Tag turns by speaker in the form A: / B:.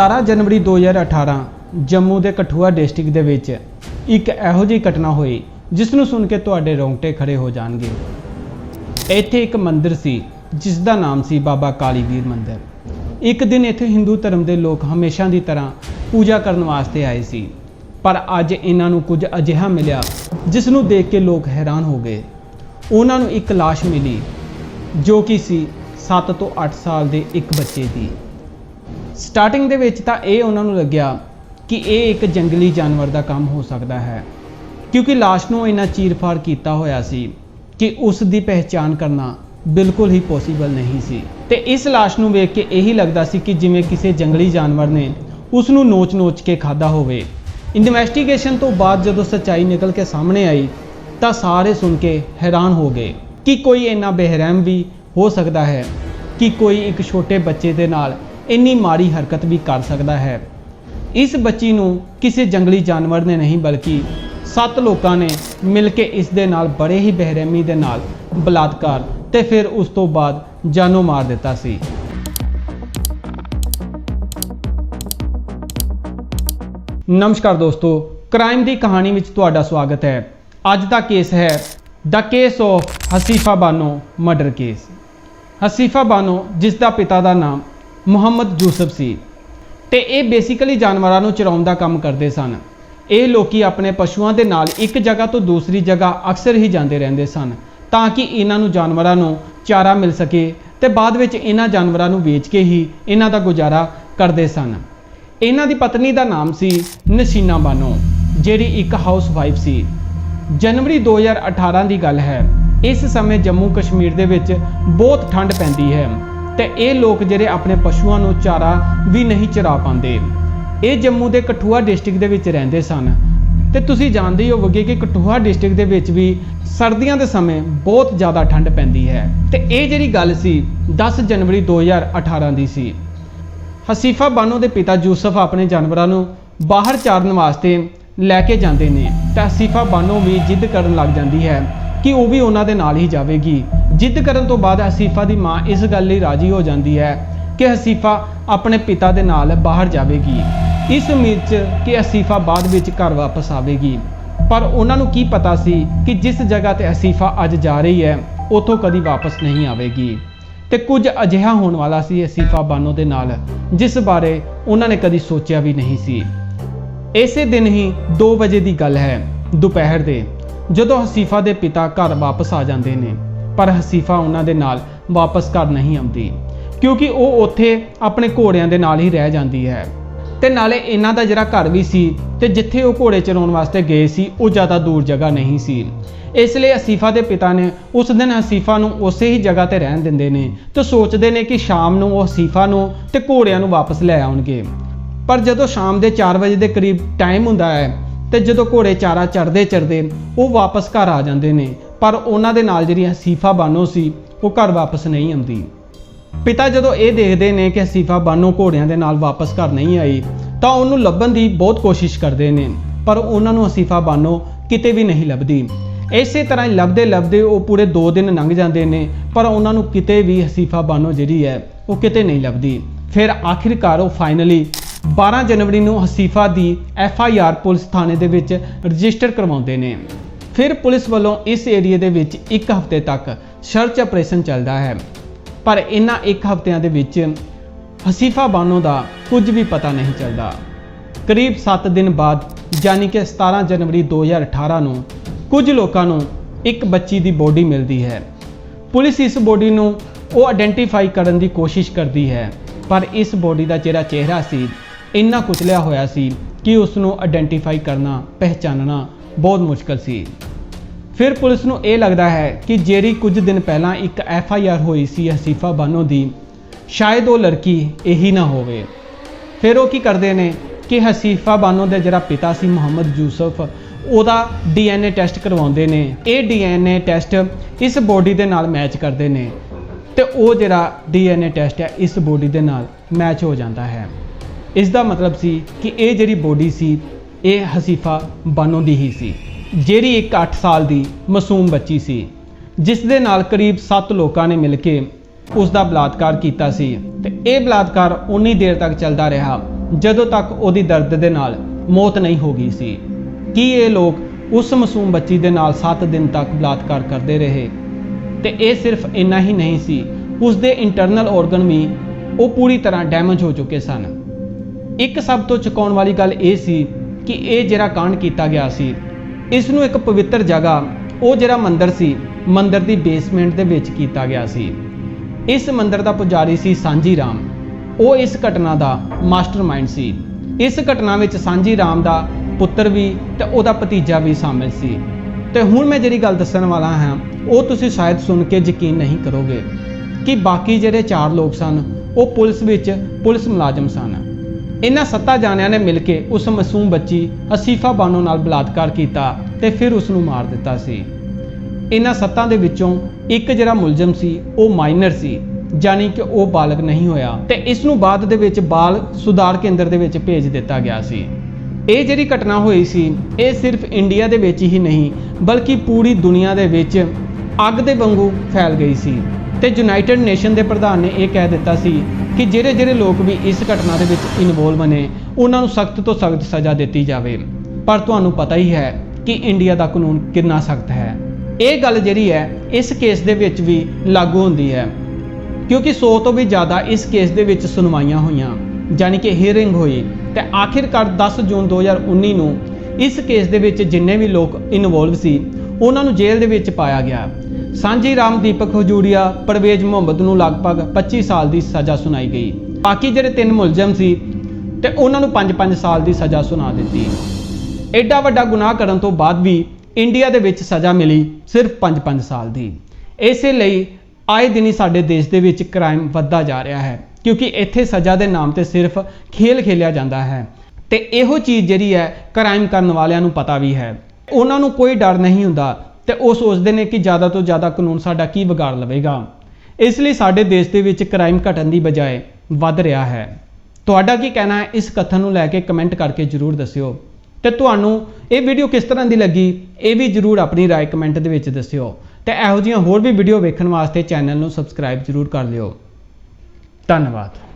A: 17 ਜਨਵਰੀ 2018 ਜੰਮੂ ਦੇ ਕਠੂਆ ਡਿਸਟ੍ਰਿਕਟ ਦੇ ਵਿੱਚ ਇੱਕ ਇਹੋ ਜਿਹੀ ਘਟਨਾ ਹੋਈ, ਜਿਸ ਨੂੰ ਸੁਣ ਕੇ ਤੁਹਾਡੇ ਰੋਂਗਟੇ ਖੜੇ ਹੋ ਜਾਣਗੇ। ਇੱਥੇ ਇੱਕ ਮੰਦਿਰ ਸੀ, ਜਿਸ ਦਾ ਨਾਮ ਸੀ ਬਾਬਾ ਕਾਲੀਵੀਰ ਮੰਦਿਰ। ਇੱਕ ਦਿਨ ਇੱਥੇ ਹਿੰਦੂ ਧਰਮ ਦੇ ਲੋਕ ਹਮੇਸ਼ਾ ਦੀ ਤਰ੍ਹਾਂ ਪੂਜਾ ਕਰਨ ਵਾਸਤੇ ਆਏ ਸੀ, ਪਰ ਅੱਜ ਇਹਨਾਂ ਨੂੰ ਕੁਝ ਅਜਿਹਾ ਮਿਲਿਆ, ਜਿਸ ਨੂੰ ਦੇਖ ਕੇ ਲੋਕ ਹੈਰਾਨ ਹੋ ਗਏ। ਉਹਨਾਂ ਨੂੰ ਇੱਕ ਲਾਸ਼ ਮਿਲੀ, ਜੋ ਕਿ ਸੀ 7 ਤੋਂ 8 ਸਾਲ ਦੇ ਇੱਕ ਬੱਚੇ ਦੀ। ਸਟਾਰਟਿੰਗ ਦੇ ਵਿੱਚ ਤਾਂ ਇਹ ਉਹਨਾਂ ਨੂੰ ਲੱਗਿਆ ਕਿ ਇਹ ਇੱਕ ਜੰਗਲੀ ਜਾਨਵਰ ਦਾ ਕੰਮ ਹੋ ਸਕਦਾ ਹੈ। ਕਿਉਂਕਿ ਲਾਸ਼ ਨੂੰ ਇੰਨਾ ਚੀਰਫਾੜ ਕੀਤਾ ਹੋਇਆ ਸੀ ਕਿ ਉਸ ਦੀ ਪਹਿਚਾਣ ਕਰਨਾ ਬਿਲਕੁਲ ਹੀ ਪੋਸੀਬਲ ਨਹੀਂ ਸੀ। ਤੇ ਇਸ ਲਾਸ਼ ਨੂੰ ਵੇਖ ਕੇ ਇਹੀ ਲੱਗਦਾ ਸੀ ਕਿ ਜਿਵੇਂ ਕਿਸੇ ਜੰਗਲੀ ਜਾਨਵਰ ਨੇ ਉਸ ਨੂੰ ਨੋਚ-ਨੋਚ ਕੇ ਖਾਦਾ ਹੋਵੇ। ਇਨਵੈਸਟੀਗੇਸ਼ਨ ਤੋਂ ਬਾਅਦ ਜਦੋਂ ਸੱਚਾਈ ਨਿਕਲ ਕੇ ਸਾਹਮਣੇ ਆਈ, ਤਾਂ ਸਾਰੇ ਸੁਣ ਕੇ ਹੈਰਾਨ ਹੋ ਗਏ ਕਿ ਕੋਈ ਇੰਨਾ ਬੇਰਹਿਮ ਵੀ ਹੋ ਸਕਦਾ ਹੈ ਕਿ ਕੋਈ ਇੱਕ ਛੋਟੇ ਬੱਚੇ ਦੇ ਨਾਲ ਇੰਨੀ ਮਾੜੀ ਹਰਕਤ ਵੀ ਕਰ ਸਕਦਾ ਹੈ। ਇਸ ਬੱਚੀ ਨੂੰ ਕਿਸੇ ਜੰਗਲੀ ਜਾਨਵਰ ਨੇ ਨਹੀਂ, ਬਲਕਿ ਸੱਤ ਲੋਕਾਂ ਨੇ ਮਿਲ ਕੇ ਇਸ ਦੇ ਨਾਲ ਬੜੇ ਹੀ ਬੇਰਹਿਮੀ ਦੇ ਨਾਲ ਬਲਾਤਕਾਰ ਤੇ ਫਿਰ ਉਸ ਤੋਂ ਬਾਅਦ ਜਾਨੋਂ ਮਾਰ ਦਿੱਤਾ ਸੀ। ਨਮਸਕਾਰ ਦੋਸਤੋ, ਕ੍ਰਾਈਮ ਦੀ ਕਹਾਣੀ ਵਿੱਚ ਤੁਹਾਡਾ ਸਵਾਗਤ ਹੈ। ਅੱਜ ਦਾ ਕੇਸ ਹੈ ਦਾ case of Hasifa Bano murder case Hasifa Bano, ਜਿਸ ਦਾ ਪਿਤਾ ਦਾ ਨਾਮ ਮੁਹੰਮਦ ਯੂਸਫ ਸੀ। ਤੇ ਇਹ ਬੇਸਿਕਲੀ ਜਾਨਵਰਾਂ ਨੂੰ ਚਰਾਉਣ ਦਾ ਕੰਮ ਕਰਦੇ ਸਨ। ਇਹ ਲੋਕੀ ਆਪਣੇ ਪਸ਼ੂਆਂ ਦੇ ਨਾਲ ਇੱਕ ਜਗ੍ਹਾ ਤੋਂ ਦੂਸਰੀ ਜਗ੍ਹਾ ਅਕਸਰ ਹੀ ਜਾਂਦੇ ਰਹਿੰਦੇ ਸਨ, ਤਾਂ ਕਿ ਇਹਨਾਂ ਨੂੰ ਜਾਨਵਰਾਂ ਨੂੰ ਚਾਰਾ ਮਿਲ ਸਕੇ ਤੇ ਬਾਅਦ ਵਿੱਚ ਇਹਨਾਂ ਜਾਨਵਰਾਂ ਨੂੰ ਵੇਚ ਕੇ ਹੀ ਇਹਨਾਂ ਦਾ ਗੁਜ਼ਾਰਾ ਕਰਦੇ ਸਨ। ਇਹਨਾਂ ਦੀ ਪਤਨੀ ਦਾ ਨਾਮ ਸੀ ਨਸੀਨਾ ਬਾਨੋ, ਜਿਹੜੀ ਇੱਕ ਹਾਊਸ ਵਾਈਫ ਸੀ। ਜਨਵਰੀ 2018 ਦੀ ਗੱਲ ਹੈ। ਇਸ ਸਮੇਂ ਜੰਮੂ ਕਸ਼ਮੀਰ ਦੇ ਵਿੱਚ ਬਹੁਤ ਠੰਡ ਪੈਂਦੀ ਹੈ। ਤੇ ਇਹ ਲੋਕ ਜਿਹੜੇ ਆਪਣੇ ਪਸ਼ੂਆਂ ਨੂੰ ਚਾਰਾ ਵੀ ਨਹੀਂ ਚਰਾ ਪਾਉਂਦੇ। ਇਹ ਜੰਮੂ ਦੇ ਕਠੂਆ ਡਿਸਟ੍ਰਿਕਟ ਦੇ ਵਿੱਚ ਰਹਿੰਦੇ ਸਨ। ਤੇ ਤੁਸੀਂ ਜਾਣਦੇ ਹੀ ਹੋਵੋਗੇ ਕਿ ਕਠੂਆ ਡਿਸਟ੍ਰਿਕਟ ਦੇ ਵਿੱਚ ਵੀ ਸਰਦੀਆਂ ਦੇ ਸਮੇਂ ਬਹੁਤ ਜ਼ਿਆਦਾ ਠੰਡ ਪੈਂਦੀ ਹੈ। ਤੇ ਇਹ ਜਿਹੜੀ ਗੱਲ ਸੀ 10 ਜਨਵਰੀ 2018 ਦੀ ਸੀ। ਹਸੀਫਾ ਬਾਨੋ ਦੇ ਪਿਤਾ ਯੂਸਫ ਆਪਣੇ ਜਾਨਵਰਾਂ ਨੂੰ ਬਾਹਰ ਚਾਰਨ ਵਾਸਤੇ ਲੈ ਕੇ ਜਾਂਦੇ ਨੇ। ਤਾਂ ਹਸੀਫਾ ਬਾਨੋ ਵੀ ਜਿੱਦ ਕਰਨ ਲੱਗ ਜਾਂਦੀ ਹੈ ਕਿ ਉਹ ਵੀ ਉਹਨਾਂ ਦੇ ਨਾਲ ਹੀ ਜਾਵੇਗੀ। ਜਿੱਦ ਕਰਨ ਤੋਂ ਬਾਅਦ ਹਸੀਫਾ ਦੀ ਮਾਂ ਇਸ ਗੱਲ ਲਈ ਰਾਜੀ ਹੋ ਜਾਂਦੀ ਹੈ ਕਿ ਹਸੀਫਾ ਆਪਣੇ ਪਿਤਾ ਦੇ ਨਾਲ ਬਾਹਰ ਜਾਵੇਗੀ। ਇਸ ਉਮੀਦ 'ਚ ਕਿ ਹਸੀਫਾ ਬਾਅਦ ਵਿੱਚ ਘਰ ਵਾਪਸ ਆਵੇਗੀ। ਪਰ ਉਹਨਾਂ ਨੂੰ ਕੀ ਪਤਾ ਸੀ ਕਿ ਜਿਸ ਜਗ੍ਹਾ ਤੇ ਹਸੀਫਾ ਅੱਜ ਜਾ ਰਹੀ ਹੈ, ਉੱਥੋਂ ਕਦੀ ਵਾਪਸ ਨਹੀਂ ਆਵੇਗੀ। ਤੇ ਕੁਝ ਅਜਿਹਾ ਹੋਣ ਵਾਲਾ ਸੀ ਅਸੀਫਾ ਬਾਨੋ ਦੇ ਨਾਲ, ਜਿਸ ਬਾਰੇ ਉਹਨਾਂ ਨੇ ਕਦੀ ਸੋਚਿਆ ਵੀ ਨਹੀਂ ਸੀ। ਇਸੇ ਦਿਨ ਹੀ 2 ਵਜੇ ਦੀ ਗੱਲ ਹੈ, ਦੁਪਹਿਰ ਦੇ, ਜਦੋਂ ਹਸੀਫਾ ਦੇ ਪਿਤਾ ਘਰ ਵਾਪਸ ਆ ਜਾਂਦੇ ਨੇ। ਪਰ ਹਸੀਫਾ ਉਹਨਾਂ ਦੇ ਨਾਲ ਵਾਪਸ ਘਰ ਨਹੀਂ ਆਉਂਦੀ, ਕਿਉਂਕਿ ਉਹ ਉੱਥੇ ਆਪਣੇ ਘੋੜਿਆਂ ਦੇ ਨਾਲ ਹੀ ਰਹਿ ਜਾਂਦੀ ਹੈ। ਤੇ ਨਾਲੇ ਇਹਨਾਂ ਦਾ ਜਿਹੜਾ ਘਰ ਵੀ ਸੀ ਤੇ ਜਿੱਥੇ ਉਹ ਘੋੜੇ ਚਰਾਉਣ ਵਾਸਤੇ ਗਏ ਸੀ, ਉਹ ਜ਼ਿਆਦਾ ਦੂਰ ਜਗ੍ਹਾ ਨਹੀਂ ਸੀ। ਇਸ ਲਈ ਅਸੀਫਾ ਦੇ ਪਿਤਾ ਨੇ ਉਸ ਦਿਨ ਅਸੀਫਾ ਨੂੰ ਉਸੇ ਹੀ ਜਗ੍ਹਾ ਤੇ ਰਹਿਣ ਦਿੰਦੇ ਨੇ ਤੇ ਸੋਚਦੇ ਨੇ ਕਿ ਸ਼ਾਮ ਨੂੰ ਉਹ ਅਸੀਫਾ ਨੂੰ ਤੇ ਘੋੜਿਆਂ ਨੂੰ ਵਾਪਸ ਲੈ ਆਉਣਗੇ। ਪਰ ਜਦੋਂ ਸ਼ਾਮ ਦੇ 4 ਵਜੇ ਦੇ ਕਰੀਬ ਟਾਈਮ ਹੁੰਦਾ ਹੈ ਤੇ ਜਦੋਂ ਘੋੜੇ ਚਾਰਾ ਚੜਦੇ ਚੜਦੇ ਉਹ ਵਾਪਸ ਘਰ ਆ ਜਾਂਦੇ ਨੇ ਪਰ ਉਹਨਾਂ ਦੇ ਨਾਲ ਜਿਹੜੀ ਹਸੀਫਾ ਬਾਨੋ ਸੀ, ਉਹ ਘਰ ਵਾਪਸ ਨਹੀਂ ਆਉਂਦੀ। ਪਿਤਾ ਜਦੋਂ ਇਹ ਦੇਖਦੇ ਨੇ ਕਿ ਹਸੀਫਾ ਬਾਨੋ ਘੋੜਿਆਂ ਦੇ ਨਾਲ ਵਾਪਸ ਘਰ ਨਹੀਂ ਆਈ, ਤਾਂ ਉਹਨੂੰ ਲੱਭਣ ਦੀ ਬਹੁਤ ਕੋਸ਼ਿਸ਼ ਕਰਦੇ ਨੇ, ਪਰ ਉਹਨਾਂ ਨੂੰ ਹਸੀਫਾ ਬਾਨੋ ਕਿਤੇ ਵੀ ਨਹੀਂ ਲੱਭਦੀ। ਇਸੇ ਤਰ੍ਹਾਂ ਹੀ ਲੱਭਦੇ ਲੱਭਦੇ ਉਹ ਪੂਰੇ 2 ਦਿਨ ਲੰਘ ਜਾਂਦੇ ਨੇ, ਪਰ ਉਹਨਾਂ ਨੂੰ ਕਿਤੇ ਵੀ ਹਸੀਫਾ ਬਾਨੋ ਜਿਹੜੀ ਹੈ, ਉਹ ਕਿਤੇ ਨਹੀਂ ਲੱਭਦੀ। ਫਿਰ ਆਖਿਰਕਾਰ ਉਹ ਫਾਈਨਲੀ 12 ਜਨਵਰੀ ਨੂੰ ਹਸੀਫਾ ਦੀ ਐਫ ਆਈ ਆਰ ਪੁਲਿਸ ਥਾਣੇ ਦੇ ਵਿੱਚ ਰਜਿਸਟਰ ਕਰਵਾਉਂਦੇ ਨੇ। ਫਿਰ ਪੁਲਿਸ ਵੱਲੋਂ ਇਸ ਏਰੀਏ ਦੇ ਵਿੱਚ ਇੱਕ ਹਫ਼ਤੇ ਤੱਕ ਸਰਚ ਆਪਰੇਸ਼ਨ ਚੱਲਦਾ ਹੈ। ਪਰ ਇਹਨਾਂ ਇੱਕ ਹਫ਼ਤਿਆਂ ਦੇ ਵਿੱਚ ਹਸੀਫਾ ਬਾਨੋ ਦਾ ਕੁਝ ਵੀ ਪਤਾ ਨਹੀਂ ਚੱਲਦਾ। ਕਰੀਬ 7 ਦਿਨ ਬਾਅਦ, ਯਾਨੀ ਕਿ 17 ਜਨਵਰੀ 2018 ਨੂੰ ਕੁਝ ਲੋਕਾਂ ਨੂੰ ਇੱਕ ਬੱਚੀ ਦੀ ਬੋਡੀ ਮਿਲਦੀ ਹੈ। ਪੁਲਿਸ ਇਸ ਬੋਡੀ ਨੂੰ ਉਹ ਆਇਡੈਂਟੀਫਾਈ ਕਰਨ ਦੀ ਕੋਸ਼ਿਸ਼ ਕਰਦੀ ਹੈ, ਪਰ ਇਸ ਬੋਡੀ ਦਾ ਜਿਹੜਾ ਚਿਹਰਾ ਸੀ, ਇੰਨਾ ਕੁਚਲਿਆ ਹੋਇਆ ਸੀ ਕਿ ਉਸ ਨੂੰ ਆਇਡੈਂਟੀਫਾਈ ਕਰਨਾ, ਪਹਿਚਾਨਣਾ ਬਹੁਤ ਮੁਸ਼ਕਲ ਸੀ। ਫਿਰ ਪੁਲਿਸ ਨੂੰ ਇਹ ਲੱਗਦਾ ਹੈ ਕਿ ਜਿਹੜੀ ਕੁਝ ਦਿਨ ਪਹਿਲਾਂ ਇੱਕ ਐਫ ਆਈ ਆਰ ਹੋਈ ਸੀ ਹਸੀਫਾ ਬਾਨੋ ਦੀ। ਸ਼ਾਇਦ ਉਹ ਲੜਕੀ ਇਹੀ ਨਾ ਹੋਵੇ। ਫਿਰ ਉਹ ਕੀ ਕਰਦੇ ਨੇ ਕਿ ਹਸੀਫਾ ਬਾਨੋ ਦੇ ਜਿਹੜਾ ਪਿਤਾ ਸੀ ਮੁਹੰਮਦ ਯੂਸਫ, ਉਹਦਾ ਡੀਐਨਏ ਟੈਸਟ ਕਰਵਾਉਂਦੇ ਨੇ। ਇਹ ਡੀਐਨਏ ਟੈਸਟ ਇਸ ਬੋਡੀ ਦੇ ਨਾਲ ਮੈਚ ਕਰਦੇ ਨੇ ਤੇ ਉਹ ਜਿਹੜਾ ਡੀਐਨਏ ਟੈਸਟ ਹੈ ਇਸ ਬੋਡੀ ਦੇ ਨਾਲ ਮੈਚ ਹੋ ਜਾਂਦਾ ਹੈ। ਇਸ ਦਾ ਮਤਲਬ ਸੀ ਕਿ ਇਹ ਜਿਹੜੀ ਬੋਡੀ ਸੀ, ਇਹ ਹਸੀਫਾ ਬਾਨੋ ਦੀ ਹੀ ਸੀ। ਜਿਹੜੀ ਇੱਕ 8 ਸਾਲ ਦੀ ਮਾਸੂਮ ਬੱਚੀ ਸੀ, ਜਿਸ ਦੇ ਨਾਲ ਕਰੀਬ 7 ਲੋਕਾਂ ਨੇ ਮਿਲ ਕੇ ਉਸ ਦਾ ਬਲਾਤਕਾਰ ਕੀਤਾ ਸੀ ਤੇ ਇਹ ਬਲਾਤਕਾਰ ਉਨੀ ਦੇਰ ਤੱਕ ਚੱਲਦਾ ਰਿਹਾ, ਜਦੋਂ ਤੱਕ ਉਹਦੀ ਦਰਦ ਦੇ ਨਾਲ ਮੌਤ ਨਹੀਂ ਹੋ ਗਈ ਸੀ। ਕੀ ਇਹ ਲੋਕ ਉਸ ਮਾਸੂਮ ਬੱਚੀ ਦੇ ਨਾਲ 7 ਦਿਨ ਤੱਕ ਬਲਾਤਕਾਰ ਕਰਦੇ ਰਹੇ? ਤੇ ਇਹ ਸਿਰਫ ਇੰਨਾ ਹੀ ਨਹੀਂ ਸੀ ਉਸ ਦੇ ਇੰਟਰਨਲ ਆਰਗਨ ਵੀ ਉਹ ਪੂਰੀ ਤਰ੍ਹਾਂ ਡੈਮੇਜ ਹੋ ਚੁੱਕੇ ਸਨ। ਇੱਕ ਸਭ ਤੋਂ ਚੁਕਾਉਣ ਵਾਲੀ ਗੱਲ ਇਹ ਸੀ ਕਿ ਇਹ ਜਿਹੜਾ ਕਾਂਡ ਕੀਤਾ ਗਿਆ ਸੀ ਇਸ ਨੂੰ ਇੱਕ ਪਵਿੱਤਰ ਜਗ੍ਹਾ, ਉਹ ਜਿਹੜਾ ਮੰਦਿਰ ਸੀ, ਮੰਦਿਰ ਦੀ ਬੇਸਮੈਂਟ ਦੇ ਵਿੱਚ ਕੀਤਾ ਗਿਆ ਸੀ। ਇਸ ਮੰਦਿਰ ਦਾ ਪੁਜਾਰੀ ਸੀ ਸਾਂਝੀ ਰਾਮ। ਉਹ ਇਸ ਘਟਨਾ ਦਾ ਮਾਸਟਰਮਾਈਂਡ ਸੀ। ਇਸ ਘਟਨਾ ਵਿੱਚ ਸਾਂਝੀ ਰਾਮ ਦਾ ਪੁੱਤਰ ਵੀ ਤੇ ਉਹਦਾ ਭਤੀਜਾ ਵੀ ਸ਼ਾਮਿਲ ਸੀ। ਤੇ ਹੁਣ ਮੈਂ ਜਿਹੜੀ ਗੱਲ ਦੱਸਣ ਵਾਲਾ ਹਾਂ, ਉਹ ਤੁਸੀਂ ਸ਼ਾਇਦ ਸੁਣ ਕੇ ਯਕੀਨ ਨਹੀਂ ਕਰੋਗੇ ਕਿ ਬਾਕੀ ਜਿਹੜੇ ਚਾਰ ਲੋਕ ਸਨ, ਉਹ ਪੁਲਿਸ ਵਿੱਚ ਪੁਲਿਸ ਮੁਲਾਜ਼ਮ ਸਨ। ਇਹਨਾਂ ਸੱਤਾ ਜਾਣਿਆਂ ਨੇ ਮਿਲ ਕੇ ਉਸ ਮਾਸੂਮ ਬੱਚੀ ਅਸੀਫਾ ਬਾਨੋ ਨਾਲ ਬਲਾਤਕਾਰ ਕੀਤਾ ਤੇ ਫਿਰ ਉਸ ਨੂੰ ਮਾਰ ਦਿੱਤਾ ਸੀ। ਇਹਨਾਂ ਸੱਤਾਂ ਦੇ ਵਿੱਚੋਂ ਇੱਕ ਜਿਹੜਾ ਮੁਲਜ਼ਮ ਸੀ, ਉਹ ਮਾਈਨਰ ਸੀ ਯਾਨੀ ਕਿ ਉਹ ਬਾਲਗ ਨਹੀਂ ਹੋਇਆ ਤੇ ਇਸ ਨੂੰ ਬਾਅਦ ਦੇ ਵਿੱਚ ਬਾਲ ਸੁਧਾਰ ਕੇਂਦਰ ਦੇ ਵਿੱਚ ਭੇਜ ਦਿੱਤਾ ਗਿਆ ਸੀ। ਇਹ ਜਿਹੜੀ ਘਟਨਾ ਹੋਈ ਸੀ, ਇਹ ਸਿਰਫ ਇੰਡੀਆ ਦੇ ਵਿੱਚ ਹੀ ਨਹੀਂ, ਬਲਕਿ ਪੂਰੀ ਦੁਨੀਆ ਦੇ ਵਿੱਚ ਅੱਗ ਦੇ ਵਾਂਗੂ ਫੈਲ ਗਈ ਸੀ ਤੇ ਯੂਨਾਈਟਿਡ ਨੇਸ਼ਨ ਦੇ ਪ੍ਰਧਾਨ ਨੇ ਇਹ ਕਹਿ ਦਿੱਤਾ ਸੀ ਕਿ ਜਿਹੜੇ ਜਿਹੜੇ ਲੋਕ ਵੀ ਇਸ ਘਟਨਾ ਦੇ ਵਿੱਚ ਇਨਵੋਲਵ ਨੇ, ਉਹਨਾਂ ਨੂੰ ਸਖਤ ਤੋਂ ਸਖਤ ਸਜ਼ਾ ਦਿੱਤੀ ਜਾਵੇ। ਪਰ ਤੁਹਾਨੂੰ ਪਤਾ ਹੀ ਹੈ ਕਿ ਇੰਡੀਆ ਦਾ ਕਾਨੂੰਨ ਕਿੰਨਾ ਸਖਤ ਹੈ। ਇਹ ਗੱਲ ਜਿਹੜੀ ਹੈ, ਇਸ ਕੇਸ ਦੇ ਵਿੱਚ ਵੀ ਲਾਗੂ ਹੁੰਦੀ ਹੈ। ਕਿਉਂਕਿ 100 ਤੋਂ ਵੀ ਜ਼ਿਆਦਾ ਇਸ ਕੇਸ ਦੇ ਵਿੱਚ ਸੁਣਵਾਈਆਂ ਹੋਈਆਂ ਯਾਨੀ ਕਿ ਹੀਅਰਿੰਗ ਹੋਈ ਤੇ ਆਖਿਰਕਾਰ 10 ਜੂਨ 2019 ਨੂੰ ਇਸ ਕੇਸ ਦੇ ਵਿੱਚ ਜਿੰਨੇ ਵੀ ਲੋਕ ਇਨਵੋਲਵ ਸੀ, ਉਹਨਾਂ ਨੂੰ ਜੇਲ੍ਹ ਦੇ ਵਿੱਚ ਪਾਇਆ ਗਿਆ। ਸਾਂਝੀ ਰਾਮ ਦੀਪਕ ਹਜੂਰੀਆ ਪਰਵੇਜ਼ ਮੁਹੰਮਦ ਨੂੰ ਲਗਭਗ 25 ਸਾਲ ਦੀ ਸਜ਼ਾ ਸੁਣਾਈ ਗਈ। ਬਾਕੀ ਜਿਹੜੇ ਤਿੰਨ ਮੁਲਜ਼ਮ ਸੀ ਤੇ ਉਹਨਾਂ ਨੂੰ 5-5 ਸਾਲ ਦੀ ਸਜ਼ਾ ਸੁਣਾ ਦਿੱਤੀ। ਐਡਾ ਵੱਡਾ ਗੁਨਾਹ ਕਰਨ ਤੋਂ ਬਾਅਦ ਵੀ ਇੰਡੀਆ ਦੇ ਵਿੱਚ ਸਜ਼ਾ ਮਿਲੀ ਸਿਰਫ 5-5 ਸਾਲ ਦੀ। ਇਸੇ ਲਈ ਆਏ ਦਿਨ ਹੀ ਸਾਡੇ ਦੇਸ਼ ਦੇ ਵਿੱਚ ਕ੍ਰਾਈਮ ਵੱਧਦਾ ਜਾ ਰਿਹਾ ਹੈ, ਕਿਉਂਕਿ ਇੱਥੇ ਸਜ਼ਾ ਦੇ ਨਾਮ ਤੇ ਸਿਰਫ ਖੇਲ ਖੇਲਿਆ ਜਾਂਦਾ ਹੈ। ਤੇ ਇਹੋ ਚੀਜ਼ ਜਿਹੜੀ ਹੈ ਕ੍ਰਾਈਮ ਕਰਨ ਵਾਲਿਆਂ ਨੂੰ ਪਤਾ ਵੀ ਹੈ। ਉਹਨਾਂ ਨੂੰ ਕੋਈ ਡਰ ਨਹੀਂ ਹੁੰਦਾ ਤੇ ਉਹ ਸੋਚਦੇ ਨੇ ਕਿ ਜ਼ਿਆਦਾ ਤੋਂ ਜ਼ਿਆਦਾ ਕਾਨੂੰਨ ਸਾਡਾ ਕੀ ਵਿਗਾੜ ਲਵੇਗਾ ਇਸ ਲਈ ਸਾਡੇ ਦੇਸ਼ ਦੇ ਵਿੱਚ ਕ੍ਰਾਈਮ ਘਟਣ ਦੀ ਬਜਾਏ ਵੱਧ ਰਿਹਾ ਹੈ ਤੁਹਾਡਾ ਕੀ ਕਹਿਣਾ ਹੈ ਇਸ ਕਥਨ ਨੂੰ ਲੈ ਕੇ ਕਮੈਂਟ ਕਰਕੇ ਜਰੂਰ ਦੱਸਿਓ ਤੇ ਤੁਹਾਨੂੰ ਇਹ ਵੀਡੀਓ ਕਿਸ ਤਰ੍ਹਾਂ ਦੀ ਲੱਗੀ ਇਹ ਵੀ ਜਰੂਰ ਆਪਣੀ رائے ਕਮੈਂਟ ਦੇ ਵਿੱਚ ਦੱਸਿਓ ਤੇ ਇਹੋ ਜਿਹੀਆਂ ਹੋਰ ਵੀ ਵੀਡੀਓ ਵੇਖਣ ਵਾਸਤੇ ਚੈਨਲ ਨੂੰ ਸਬਸਕ੍ਰਾਈਬ ਜਰੂਰ ਕਰ ਲਿਓ ਧੰਨਵਾਦ